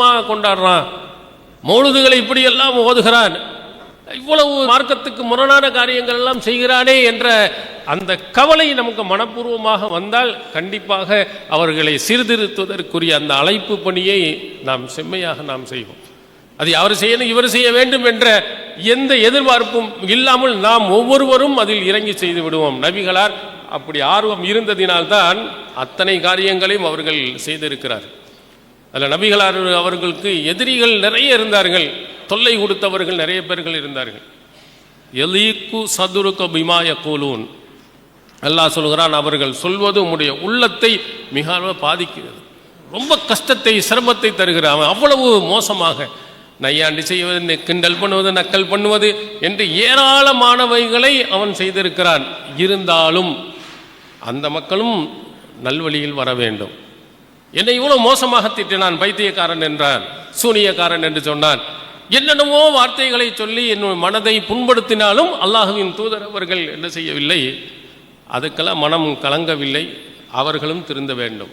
கொண்டாடுறான். மௌலுதுகளை இப்படியெல்லாம் ஓதுகிறான். இவ்வளவு மார்க்கத்துக்கு முரணான காரியங்கள் எல்லாம் செய்கிறானே என்ற அந்த கவலை நமக்கு மனப்பூர்வமாக வந்தால் கண்டிப்பாக அவர்களை சீர்திருத்துவதற்குரிய அந்த அழைப்பு பணியை நாம் செம்மையாக நாம் செய்வோம். அது அவர் செய்யணும்? இவர் செய்ய வேண்டும் என்ற எந்த எதிர்பார்ப்பும் இல்லாமல் நாம் ஒவ்வொருவரும் அதில் இறங்கி செய்து விடுவோம். நபிகளார் அப்படி ஆர்வம் இருந்ததினால்தான் அத்தனை காரியங்களையும் அவர்கள் செய்திருக்கிறார் அதில் நபிகளார் அவர்களுக்கு எதிரிகள் நிறைய இருந்தார்கள். தொல்லை கொடுத்தவர்கள் நிறைய பேர்கள் இருந்தார்கள். எலீக்கு சதுருக்க பிமாய கூலூன் அல்லாஹ் சொல்கிறான் அவர்கள் சொல்வது உம்முடைய உள்ளத்தை மிக பாதிக்கிறது. ரொம்ப கஷ்டத்தை சிரமத்தை தருகிறான் அவன் அவ்வளவு மோசமாக நையாண்டி செய்வது கிண்டல் பண்ணுவது நக்கல் பண்ணுவது என்று ஏராளமானவைகளை அவன் செய்திருக்கிறான். இருந்தாலும் அந்த மக்களும் நல்வழியில் வர வேண்டும். என்னை இவ்வளவு மோசமாக திட்டினான் பைத்தியக்காரன் என்றான் சூனியக்காரன் என்று சொன்னான். என்னென்னவோ வார்த்தைகளை சொல்லி என் மனதை புண்படுத்தினாலும் அல்லாஹுவின் தூதர் அவர்கள் என்ன செய்யவில்லை. அதுக்கெல்லாம் மனம் கலங்கவில்லை. அவர்களும் திருந்த வேண்டும்.